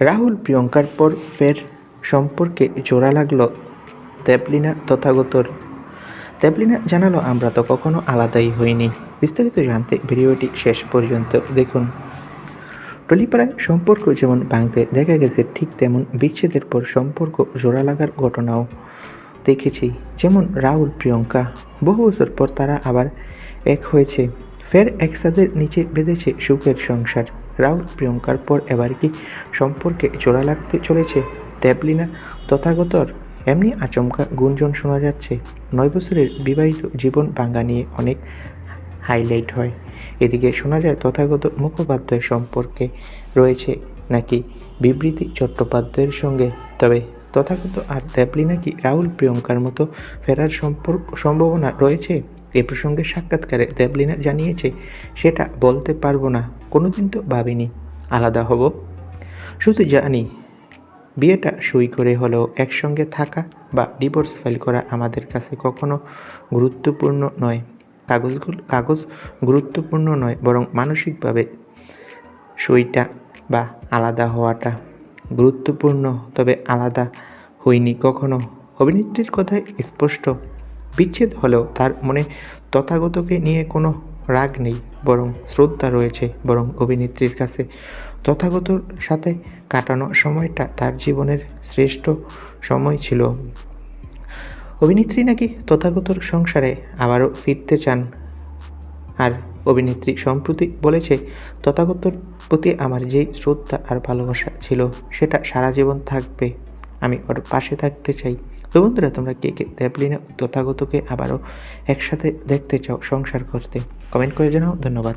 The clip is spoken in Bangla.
রাহুল প্রিয়ঙ্কার পর ফের সম্পর্কে জোড়া লাগল দেবলিনা তথাগতর। দেবলিনা জানালো, আমরা তো কখনো আলাদাই হইনি। বিস্তারিত জানতে ভিডিওটি শেষ পর্যন্ত দেখুন। টলিপাড়ায় সম্পর্ক যেমন ভাঙতে দেখা গেছে, ঠিক তেমন বিচ্ছেদের পর সম্পর্ক জোড়া লাগার ঘটনাও দেখেছি। যেমন রাহুল, প্রিয়ঙ্কা, বহু বছর পর তারা আবার এক হয়েছে। ফের একসাথে নিচে বেঁধেছে সুখের সংসার। রাহুল, প্রিয়ঙ্কার পর এবার কি সম্পর্কে জোড়া লাগতে চলেছে? দেবলিনা, তথাগতর। এমনি আচমকা গুঞ্জন শোনা যাচ্ছে। নয় বছরের বিবাহিত জীবন ভাঙ্গা নিয়ে অনেক হাইলাইট হয়। এদিকে শোনা যায় তথাগত মুখোপাধ্যায় সম্পর্কে রয়েছে নাকি বিবৃতি চট্টোপাধ্যায়ের সঙ্গে। তবে তথাগত আর দেবলি কি রাহুল, প্রিয়ঙ্কার মতো ফেরার সম্পর্ক সম্ভাবনা রয়েছে? এ প্রসঙ্গে সাক্ষাৎকারে দেবলিনা জানিয়েছে, সেটা বলতে পারব না, কোনোদিন তো ভাবিনি। আলাদা হব। শুধু জানি, বিয়েটা সই করে হলেও একসঙ্গে থাকা বা ডিভোর্স ফাইল করা আমাদের কাছে কখনো গুরুত্বপূর্ণ নয়। কাগজগুলো, কাগজ গুরুত্বপূর্ণ নয়, বরং মানসিকভাবে সইটা বা আলাদা হওয়াটা গুরুত্বপূর্ণ। তবে আলাদা হইনি কখনো। অভিনেত্রীর কথায় স্পষ্ট বিচ্ছেদ হলেও তার মনে তথাগতকে নিয়ে কোনো রাগ নেই, বরং শ্রদ্ধা রয়েছে, বরং অভিনেত্রীর কাছে তথাগতর সাথে কাটানো সময়টা তার জীবনের শ্রেষ্ঠ সময় ছিল। অভিনেত্রী নাকি তথাগতর সংসারে আবারও ফিরতে চান? আর অভিনেত্রী সম্প্রতি বলেছে, তথাগতর প্রতি আমার যেই শ্রদ্ধা আর ভালোবাসা ছিল, সেটা সারা জীবন থাকবে। আমি ওর পাশে থাকতে চাই। তো বন্ধুরা, তোমরা কে কে দেবলিনা তথাগতকে আবারও একসাথে দেখতে চাও সংসার করতে, কমেন্ট করে জানাও, ধন্যবাদ।